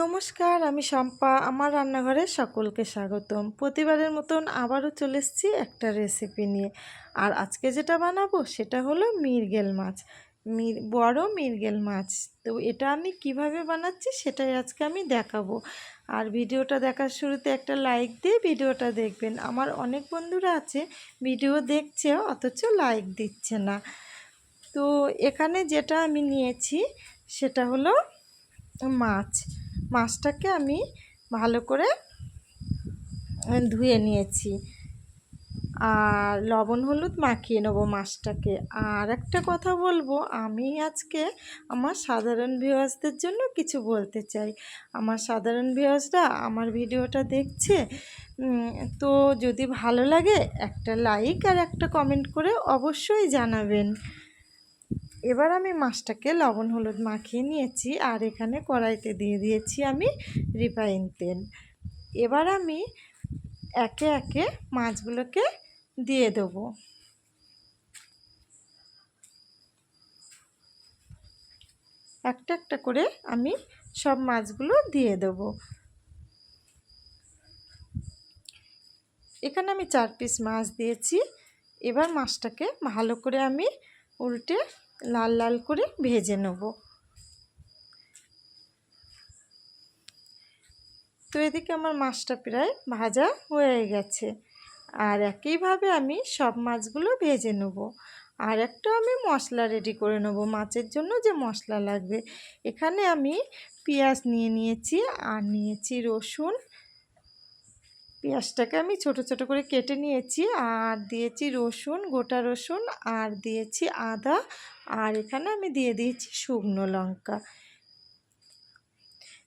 নমস্কার, আমি শম্পা। আমার রান্নাঘরে সকলকে স্বাগতম। প্রতিবারের মতন আবারও চলে এসেছি একটা রেসিপি নিয়ে। আর আজকে যেটা বানাবো সেটা হলো মিরগেল মাছ। মির বড় মিরগেল মাছ। তো এটা আমি কীভাবে বানাচ্ছি সেটাই আজকে আমি দেখাবো। আর ভিডিওটা দেখার শুরুতে একটা লাইক দিয়ে ভিডিওটা দেখবেন। আমার অনেক বন্ধুরা আছে, ভিডিও দেখছে অথচ লাইক দিচ্ছে না। তো এখানে যেটা আমি নিয়েছি সেটা হলো মাছ। মাছটাকে আমি ভালো করে ধুয়ে নিয়েছি। আর লবণ হলুদ মাখিয়ে নেব মাছটাকে। আর একটা কথা বলব, আমি আজকে আমার সাধারণ ভিউয়ার্সদের জন্য কিছু বলতে চাই। আমার সাধারণ ভিউয়ার্সরা আমার ভিডিওটা দেখছে তো যদি ভালো লাগে একটা লাইক আর একটা কমেন্ট করে অবশ্যই জানাবেন। এবার আমি মাছটাকে লবণ হলুদ মাখিয়ে নিয়েছি, আর এখানে কড়াইতে দিয়ে দিয়েছি আমি রিফাইন তেল। এবার আমি একে একে মাছগুলোকে দিয়ে দেবো। একটা একটা করে আমি সব মাছগুলো দিয়ে দেবো। এখানে আমি চার পিস মাছ দিয়েছি। এবার মাছটাকে ভালো করে আমি উল্টে লাল লাল করে ভেজে নেব। তো এদিকে আমার মাছটা প্রায় ভাজা হয়ে গেছে। আর একইভাবে আমি সব মাছগুলো ভেজে নেব। আর একটা আমি মশলা রেডি করে নেব। মাছের জন্য যে মশলা লাগবে। এখানে আমি পেঁয়াজ নিয়ে নিয়েছি, আর নিয়েছি রসুন পেঁয়াজটাকে আমি ছোট ছোট করে কেটে নিয়েছি। আর দিয়েছি রসুন, গোটা রসুন, আর দিয়েছি আদা, আর এখানে আমি দিয়ে দিয়েছি শুকনো লঙ্কা।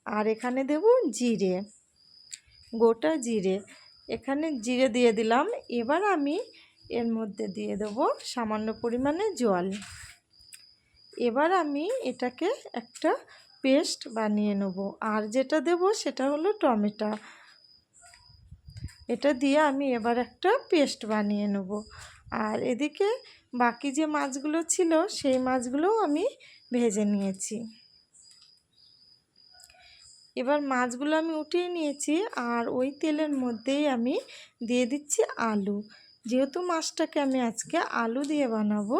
আর এখানে দেব জিরে, গোটা জিরে। এখানে জিরে দিয়ে দিলাম। এবার আমি এর মধ্যে দিয়ে দেব সামান্য পরিমাণে জল। এবার আমি এটাকে একটা পেস্ট বানিয়ে নেব। আর যেটা দেব সেটা হলো টমেটো। এটা দিয়ে আমি এবার একটা পেস্ট বানিয়ে নেব। আর এদিকে বাকি যে মাছগুলো ছিল, সেই মাছগুলোও আমি ভেজে নিয়েছি। এবার মাছগুলো আমি উঠিয়ে নিয়েছি আর ওই তেলের মধ্যেই আমি দিয়ে দিচ্ছি আলু। যেহেতু মাছটাকে আমি আজকে আলু দিয়ে বানাবো,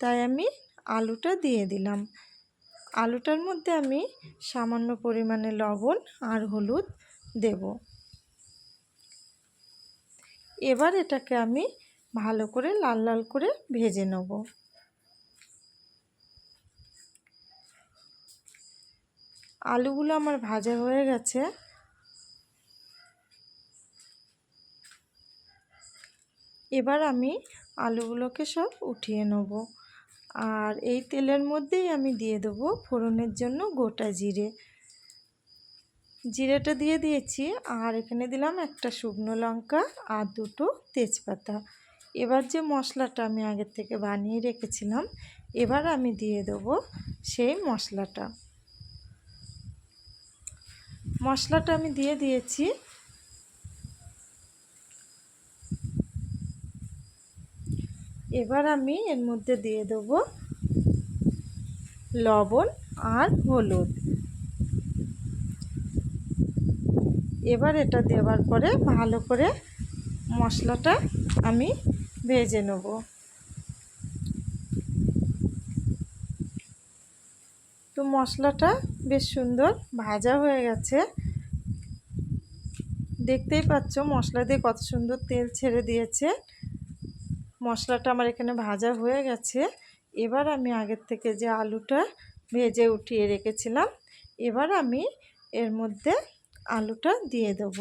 তাই আমি আলুটা দিয়ে দিলাম। আলুটার মধ্যে আমি সামান্য পরিমাণে লবণ আর হলুদ দেব। এবার এটাকে আমি ভালো করে লাল লাল করে ভেজে নেব। আলুগুলো আমার ভাজা হয়ে গেছে। এবার আমি আলুগুলোকে সব উঠিয়ে নেব। আর এই তেলের মধ্যেই আমি দিয়ে দেবো ফোড়নের জন্য গোটা জিরে। জিরেটা দিয়ে দিয়েছি আর এখানে দিলাম একটা শুকনো লঙ্কা আর দুটো তেজপাতা। এবার যে মশলাটা আমি আগের থেকে বানিয়ে রেখেছিলাম, এবার আমি দিয়ে দেবো সেই মশলাটা। মশলাটা আমি দিয়ে দিয়েছি। এবার আমি এর মধ্যে দিয়ে দেবো লবণ আর হলুদ। এবার এটা দেওয়ার পরে ভালো করে মশলাটা আমি ভেজে নেব। তো মশলাটা বেশ সুন্দর ভাজা হয়ে গেছে। দেখতেই পাচ্ছ মশলা দিয়ে কত সুন্দর তেল ছেড়ে দিয়েছে। মশলাটা আমার এখানে ভাজা হয়ে গেছে। এবার আমি আগের থেকে যে আলুটা ভেজে উঠিয়ে রেখেছিলাম, এবার আমি এর মধ্যে আলুটা দিয়ে দেব।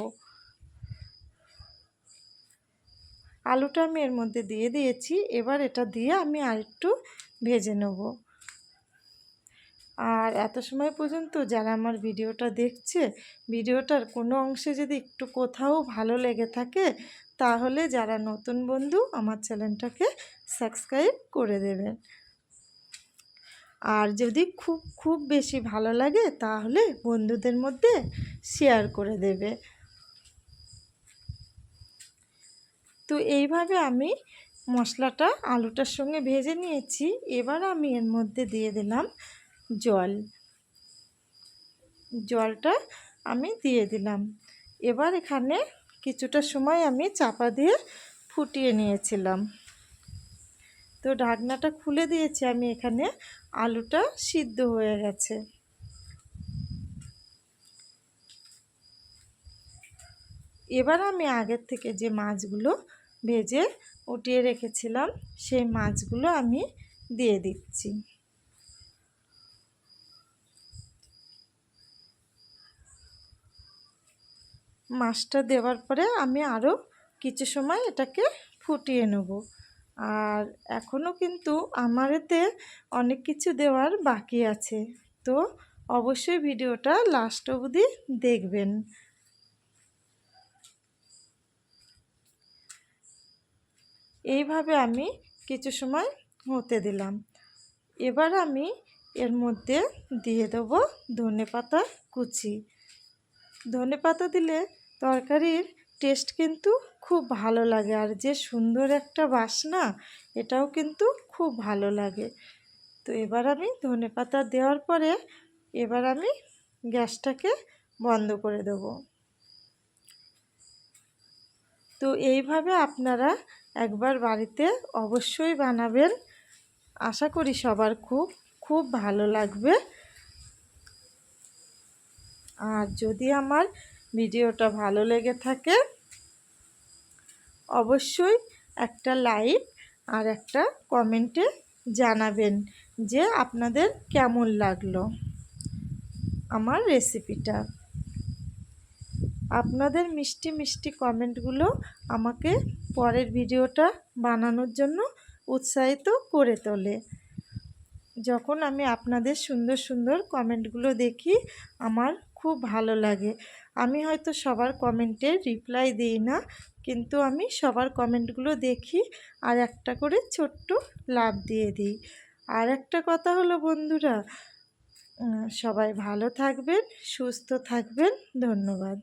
আলুটা আমি এর মধ্যে দিয়ে দিয়েছি, এবার এটা দিয়ে আমি আরেকটু ভেজে নেব। আর এত সময় পর্যন্ত যারা আমার ভিডিওটা দেখছে, ভিডিওটার কোনো অংশে যদি একটু কোথাও ভালো লেগে থাকে, তাহলে যারা নতুন বন্ধু, আমার চ্যানেলটাকে সাবস্ক্রাইব করে দেবেন। আর যদি খুব খুব বেশি ভালো লাগে, তাহলে বন্ধুদের মধ্যে শেয়ার করে দেবে। তো এইভাবে আমি মশলাটা আলুটার সঙ্গে ভেজে নিয়েছি। এবার আমি এর মধ্যে দিয়ে দিলাম জল। জলটা আমি দিয়ে দিলাম। এবার এখানে কিছুটা সময় আমি চাপা দিয়ে ফুটিয়ে নিয়েছিলাম। তো ঢাকনাটা খুলে দিয়েছি আমি এখানে আলুটা সিদ্ধ হয়ে গেছে। এবার আমি আগের থেকে যে মাছগুলো ভেজে উঠিয়ে রেখেছিলাম, সেই মাছগুলো আমি দিয়ে দিচ্ছি। মাছটা দেওয়ার পরে আমি আরও কিছু সময় এটাকে ফুটিয়ে নেব। আর এখনও কিন্তু আমার এতে অনেক কিছু দেওয়ার বাকি আছে। তো অবশ্যই ভিডিওটা লাস্ট অবধি দেখবেন। এইভাবে আমি কিছু সময় হতে দিলাম। এবার আমি এর মধ্যে দিয়ে দেবো ধনে পাতা কুচি। ধনে পাতা দিলে তরকারির টেস্ট কিন্তু খুব ভালো লাগে। আর যে সুন্দর একটা বাসনা, এটাও কিন্তু খুব ভালো লাগে। তো এবার আমি ধনে পাতা দেওয়ার পরে, এবার আমি গ্যাসটাকে বন্ধ করে দেব। তো এইভাবে আপনারা একবার বাড়িতে অবশ্যই বানাবেন। আশা করি সবার খুব খুব ভালো লাগবে। আর যদি আমার ভিডিওটা ভালো লেগে থাকে অবশ্যই একটা লাইক আর একটা কমেন্টে জানাবেন যে আপনাদের কেমন লাগল আমার রেসিপিটা। আপনাদের মিষ্টি মিষ্টি কমেন্টগুলো আমাকে পরের ভিডিওটা বানানোর জন্য উৎসাহিত করে তোলে। যখন আমি আপনাদের সুন্দর সুন্দর কমেন্টগুলো দেখি, আমার খুব ভালো লাগে। আমি হয়তো সবার কমেন্টে রিপ্লাই দিই না, কিন্তু আমি সবার কমেন্টগুলো দেখি আর একটা করে ছোট্ট লাভ দিয়ে দিই। আর একটা কথা হলো বন্ধুরা সবাই ভালো থাকবেন, সুস্থ থাকবেন, ধন্যবাদ।